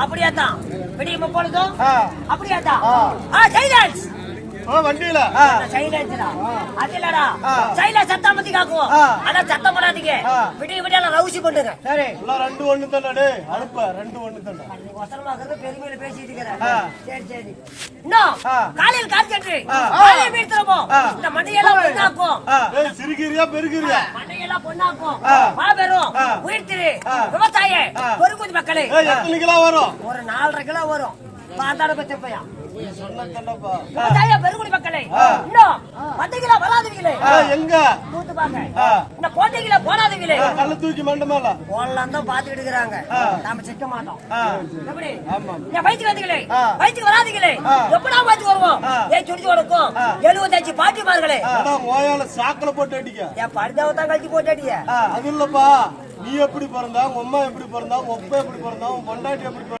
அப்படியே தான் பொழுதும் ஆ. அப்படியே தான் சைலன்ஸ் வண்டியில. சைலன்ஸ்டா அது இல்லடா. சத்தம் பத்தி. ஆனா சத்தம் போடாதீங்க. விடிய விடிய ரவுசி பண்ணுங்க சரி. எல்லாம் ரெண்டு ஒண்ணு தானே அனுப்ப ரெண்டு ஒண்ணு தானே வசனமாக பெருமையில பேசிட்டு இருக்கிறேன். சரி சரி. இன்னும். காலையில் ஆ. இந்த மண்டையெல்லாம் பொண்ணாக்கும். மண்டையெல்லாம். மாபெரும் ஆ. உயிர்த்திரு ஆ. பெருங்குதி மக்களே. எத்தனை கிலோ வரும்? ஒரு நாலரை கிலோ வரும். பார்த்தாட பத்தி பையன் நீ சொன்ன தானப்பா விவசாய பெருங்குடி மக்களே. ஆ. இன்னும் பத்து கிலோ வராதுங்களே எங்க? பாக்க. இந்த கிலோ போடாதீங்களே கல்ல தூக்கி மண்ட மேல. போடலாம் தான் பாத்துக்கிட்டு இருக்கிறாங்க. நாம சிக்க மாட்டோம். எப்படி. என் வயிற்றுக்கு வந்தீங்களே. வயிற்றுக்கு வராதீங்களே. எப்படா வயிற்றுக்கு வருவோம். ஏன் சுடிச்சு கொடுக்கும். எழுபத்தஞ்சு பாட்டிமார்களே மோயால சாக்கல போட்டு அடிக்க. என் படுதாவை தான் கழிச்சு போட்டு அடிய அது இல்லப்பா. நீ எப்படி பிறந்தா உங்க அம்மா எப்படி பிறந்தா உங்க அப்பா எப்படி பிறந்தா உன் பொண்டாட்டி எப்படி